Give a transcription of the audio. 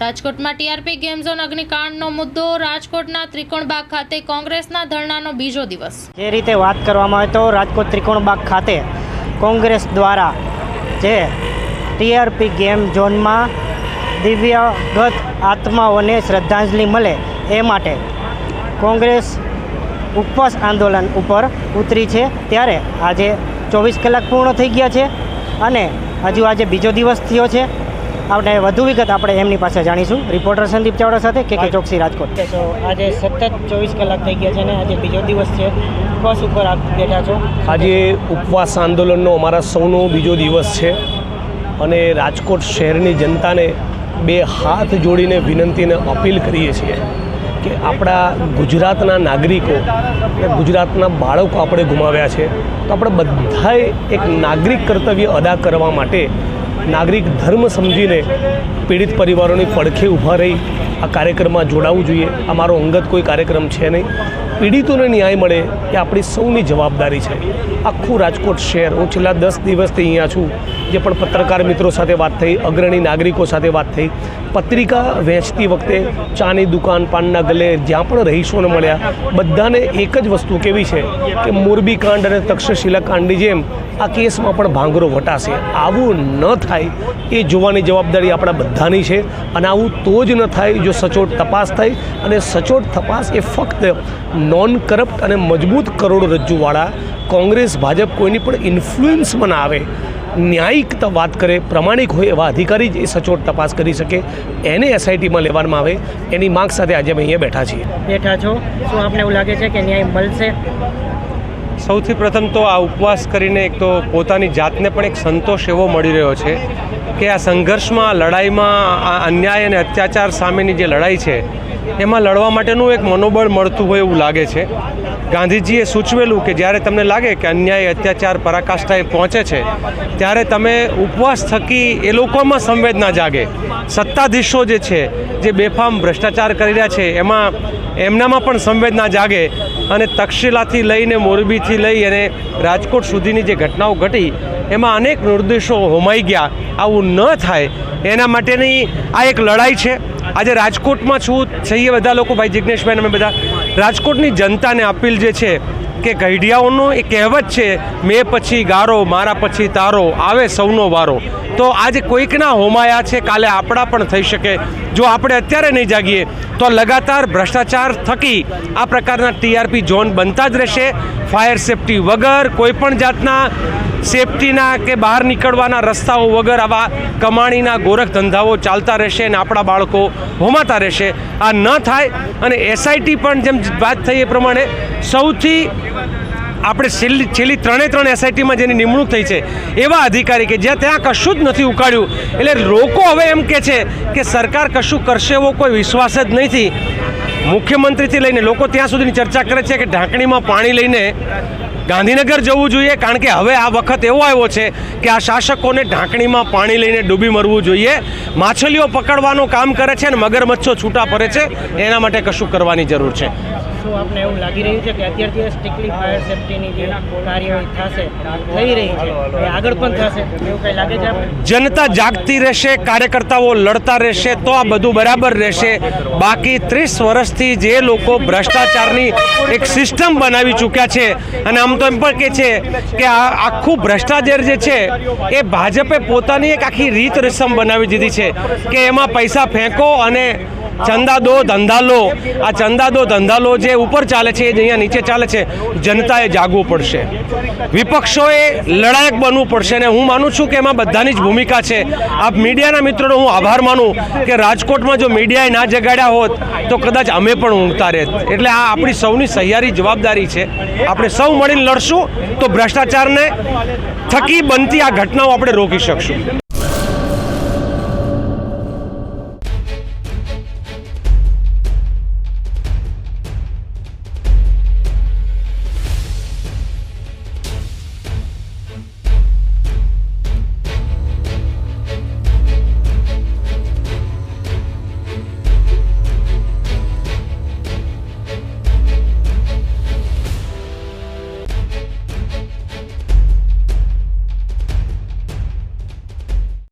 રાજકોટમાં TRP game zone અગ્નિકાંડનો મુદ્દો, રાજકોટના ત્રિકોણબાગ ખાતે કોંગ્રેસના ધરણાનો બીજો દિવસ. જે રીતે વાત કરવામાં આવે તો રાજકોટ ત્રિકોણબાગ ખાતે કોંગ્રેસ દ્વારા જે ટીઆરપી ગેમ ઝોનમાં દિવ્યગત આત્માઓને શ્રદ્ધાંજલિ મળે એ માટે કોંગ્રેસ ઉપવાસ આંદોલન ઉપર ઉતરી છે. ત્યારે આજે ચોવીસ કલાક પૂર્ણ થઈ ગયા છે અને હજુ આજે બીજો દિવસ થયો છે. આપણે વધુ વિગત આપણે એમની પાસે જાણીશું. રિપોર્ટર સંદીપ ચાવડા સાથે કે કે ચોકસી રાજકોટ. તો આજે સતત ચોવીસ કલાક થઈ ગયા છે અને આજે બીજો દિવસ છે. ઉપવાસ ઉપર આપ બેઠા છો? આજે ઉપવાસ આંદોલનનો અમારા સૌનો બીજો દિવસ છે અને રાજકોટ શહેરની જનતાને બે હાથ જોડીને વિનંતીને અપીલ કરીએ છીએ કે આપણા ગુજરાતના નાગરિકો અને ગુજરાતના બાળકો આપણે ગુમાવ્યા છે. તો આપણે બધાએ એક નાગરિક કર્તવ્ય અદા કરવા માટે નાગરિક ધર્મ સમજીને પીડિત પરિવારોની પડખે ઊભા રહી આ કાર્યક્રમમાં જોડાવવું જોઈએ. અમારો અંગત કોઈ કાર્યક્રમ છે નહીં. પીડિતોને ન્યાય મળે એ આપણી સૌની જવાબદારી છે. આખું રાજકોટ શહેર. હું છેલ્લા દસ દિવસથી અહીંયા છું. જે પણ પત્રકાર મિત્રો સાથે વાત થઈ, અગ્રણી નાગરિકો સાથે વાત થઈ પત્રિકા વહેંચતી વખતે ચાની દુકાન, પાનના ગલે, જ્યાં પણ રહીશોને મળ્યા, બધાને એક જ વસ્તુ કેવી છે કે મોરબી કાંડ અને તક્ષશિલા કાંડની જેમ આ કેસમાં પણ ભાંગરો વટાશે. આવું ન થાય એ જોવાની જવાબદારી આપણા બધાની છે અને આવું તો જ ન થાય જો સચોટ તપાસ થાય અને સચોટ તપાસ એ ફક્ત નોન કરપ્ટ અને મજબૂત કરોડરજ્જુવાળા કોંગ્રેસ ભાજપ કોઈની પણ ઇન્ફ્લુઅન્સમાં ના આવે ન્યાયિકતા વાત કરે પ્રમાણિક હોય એવા અધિકારી જ એ સચોટ તપાસ કરી શકે એને એસઆઈટીમાં લેવામાં આવે એની માંગ સાથે આજે અમે અહીંયા બેઠા છીએ. બેઠા છો. શું આપને એવું લાગે છે કે ન્યાય મળશે? સૌથી પ્રથમ તો આ ઉપવાસ કરીને એક તો પોતાની જાતને પણ એક સંતોષ એવો મળી રહ્યો છે કે આ સંઘર્ષમાં લડાઈમાં આ અન્યાય અને અત્યાચાર સામેની જે લડાઈ છે એમાં લડવા માટેનું એક મનોબળ મળતું હોય એવું લાગે છે. ગાંધીજીએ સૂચવેલું કે જ્યારે તમને લાગે કે અન્યાય, અત્યાચાર, પરાકાષ્ઠાએ પહોંચે છે, ત્યારે તમે ઉપવાસ થકી એ લોકોમાં સંવેદના જાગે. સત્તાધીશો જે છે, જે બેફામ ભ્રષ્ટાચાર કરી રહ્યા છે, એમાં એમનામાં પણ સંવેદના જાગે અને તક્ષશિલાથી લઈને મોરબીથી લઈ અને રાજકોટ સુધીની જે ઘટનાઓ ઘટી, એમાં અનેક નિર્દેશો હોમાઈ ગયા. આવું ન થાય. એના માટેની આ એક લડાઈ છે. આજે રાજકોટમાં છું. છઈએ બધા લોકો, ભાઈ જિજ્ઞેશભાઈ અમે બધા. રાજકોટની જનતાને અપીલ જે છે કે ગઢિયાઓનો એ કહેવત છે, મેં પછી ગારો, મારા પછી તારો, આવે સૌનો વારો. તો આજે કોઈકના હોમાયા છે, કાલે આપણા પણ થઈ શકે. જો આપણે અત્યારે નહીં જાગીએ તો લગાતાર ભ્રષ્ટાચાર થકી આ પ્રકારના ટીઆરપી ઝોન બનતા જ રહેશે. ફાયર સેફટી વગર કોઈપણ જાતના સેફટીના કે બહાર નીકળવાના રસ્તાઓ વગર આવા કમાણીના ગોરખ ધંધાઓ ચાલતા રહેશે અને આપણા બાળકો હોમાતા રહેશે. આ ન થાય અને એસઆઈટી પણ જેમ વાત થઈ એ પ્રમાણે સૌથી આપણે છેલ્લી છેલ્લી ત્રણે ત્રણ એસઆઈટીમાં જેની નિમણૂક થઈ છે, એવા અધિકારી કે જ્યાં ત્યાં કશું જ નથી ઉકાળ્યું. એટલે લોકો હવે એમ કે છે કે સરકાર કશું કરશે એવો કોઈ વિશ્વાસ જ નથી. મુખ્યમંત્રીથી લઈને લોકો ત્યાં સુધીની ચર્ચા કરે છે કે ઢાંકણીમાં પાણી લઈને ગાંધીનગર જવું જોઈએ કારણ કે હવે આ વખત એવો આવ્યો છે કે આ શાસકોને ઢાંકણીમાં પાણી લઈને ડૂબી મરવું જોઈએ. માછલીઓ પકડવાનું કામ કરે છે અને મગરમચ્છો છૂટા પડે છે. એના માટે કશું કરવાની જરૂર છે. શું આપને એવું લાગી રહ્યું છે કે અત્યારથી સ્ટ્રિક્ટલી ફાયર સેફટીની જે કાર્યવાહી થશે થઈ રહી છે? આગળ પણ થશે? એવું કંઈ લાગે છે જનતા જાગતી રહેશે કાર્યકર્તાઓ લડતા રહેશે તો આ બધું બરાબર રહેશે. બાકી ત્રીસ વર્ષથી જે લોકો ભ્રષ્ટાચારની એક સિસ્ટમ બનાવી ચૂક્યા છે અને આમ તો એમ પણ કે છે કે આ આખું ભ્રષ્ટાચાર જે છે, એ ભાજપે પોતાની એક આખી રીત રસમ બનાવી દીધી છે કે એમાં પૈસા ફેંકો અને ચંદા દો, ધંધા લો. આ ચંદા દો, ધંધા લો જે ઉપર ચાલે છે, એ અહીંયા નીચે ચાલે છે, જનતાએ જાગવું પડશે. વિપક્ષોએ લડાયક બનવું પડશે અને હું માનું છું કે એમાં બધાની જ ભૂમિકા છે. આ મીડિયાના મિત્રોનો હું આભાર માનું કે રાજકોટમાં જો મીડિયાએ ના જગાડ્યા હોત, તો કદાચ અમે પણ ઊંઘતા રહેત એટલે આ આપણી સૌની સહિયારી જવાબદારી છે. આપણે સૌ મળીને લડશું, તો ભ્રષ્ટાચારને થકી બનતી આ ઘટનાઓ આપણે રોકી શકશું.